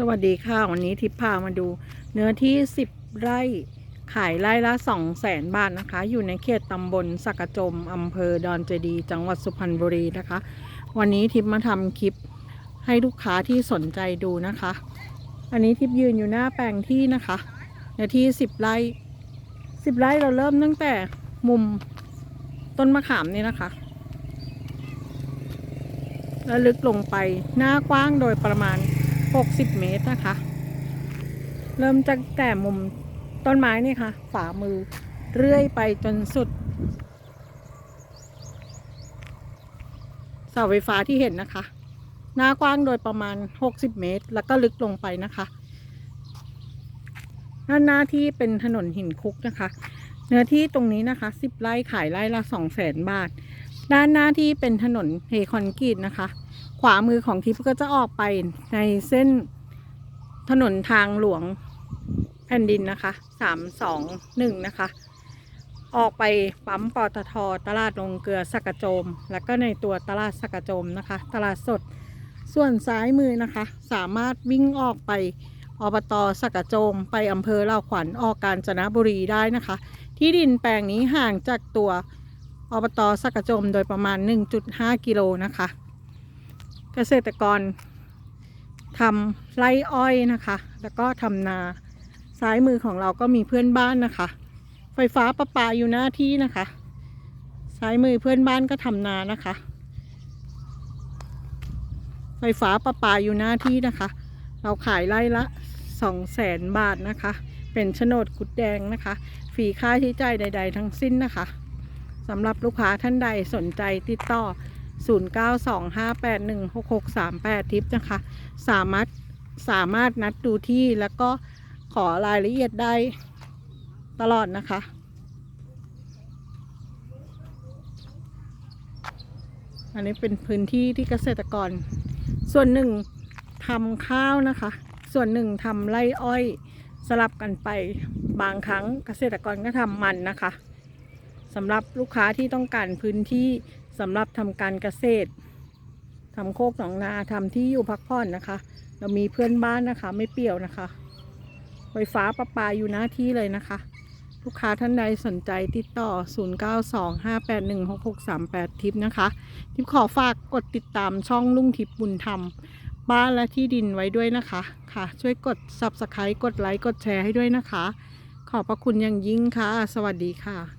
สวัสดีค่ะ วันนี้ทิพย์พามาดู เนื้อที่ 10 ไร่ขายไร่ละ 2 0 0แสนบาทนะคะ อยู่ในเขตตำบลสักกะจมอำเภอดอนเจดี จังหวัดสุพรรณบุรีนะคะ วันนี้ทิพย์มาทำคลิปให้ลูกค้าที่สนใจดูนะคะ อันนี้ทิพย์ยืนอยู่หน้าแปลงที่นะคะ เนื้อที่ 10 ไร่ 10 ไร่เราเริ่มตั้งแต่มุมต้นมะขามนี่นะคะ แล้วลึกลงไปหน้ากว้างโดยประมาณ 60 เมตรนะคะ เริ่มจากแต่มุมต้นไม้นี่ค่ะฝ่ามือเรื่อยไปจนสุดเสาไฟฟ้าที่เห็นนะคะ หน้ากว้างโดยประมาณ 60 เมตร แล้วก็ลึกลงไปนะคะด้านหน้าที่เป็นถนนหินคุกนะคะ เนื้อที่ตรงนี้นะคะ 10 ไร่ขายไร่ละ 2 0 0แสนบาท ด้านหน้าที่เป็นถนนเฮคอนกรีตนะคะ ขวามือของทิพย์ก็จะออกไปในเส้นถนนทางหลวงแผ่นดินนะคะสามสองหนึ่งนะคะ ออกไปปั๊มปตทตลาดลงเกลือสักกะโจม แล้วก็ในตัวตลาดสักกะโจมนะคะ ตลาดสดส่วนซ้ายมือนะคะ สามารถวิ่งออกไปอบตสักกะโจม ไปอำเภอเล่าขวัญออกกาญจนบุรีได้นะคะ ที่ดินแปลงนี้ห่างจากตัว อบตสักกระโจมโดยประมาณ 1.5 กิโลนะคะ เกษตรกรทำไร่อ้อยนะคะ แล้วก็ทำนาซ้ายมือของเราก็มีเพื่อนบ้านนะคะ ไฟฟ้าประปาอยู่หน้าที่นะคะ ซ้ายมือเพื่อนบ้านก็ทำนานะคะ ไฟฟ้าประปาอยู่หน้าที่นะคะ เราขายไร่ละสองแสนบาทนะคะ เป็นโฉนดกุดแดงนะคะ ฟรีค่าใช้จ่ายใด ๆ ทั้งสิ้นนะคะ สำหรับลูกค้าท่านใดสนใจติดต่อ 0925816638 ทิปนะคะ สามารถสามารถนัดดูที่แล้วก็ขอรายละเอียดได้ตลอดนะคะ อันนี้เป็นพื้นที่ที่เกษตรกร ส่วนหนึ่งทำข้าวนะคะ ส่วนหนึ่งทำไร่อ้อยสลับกันไป บางครั้งเกษตรกรก็ทำมันนะคะ สำหรับลูกค้าที่ต้องการพื้นที่สำหรับทำการเกษตรทำโคกหนองนาทำที่อยู่พักผ่อนนะคะ เรามีเพื่อนบ้านนะคะ ไม่เปี่ยวนะคะ ไฟฟ้าประปาอยู่หน้าที่เลยนะคะ ลูกค้าท่านใดสนใจติดต่อ 0925816638 ทิปนะคะ ทิปขอฝากกดติดตามช่องลุงทิพย์บุญธรรม บ้านและที่ดินไว้ด้วยนะคะค่ะ ช่วยกด subscribe กดไลค์กดแชร์ให้ด้วยนะคะ ขอบพระคุณอย่างยิ่งค่ะ สวัสดีค่ะ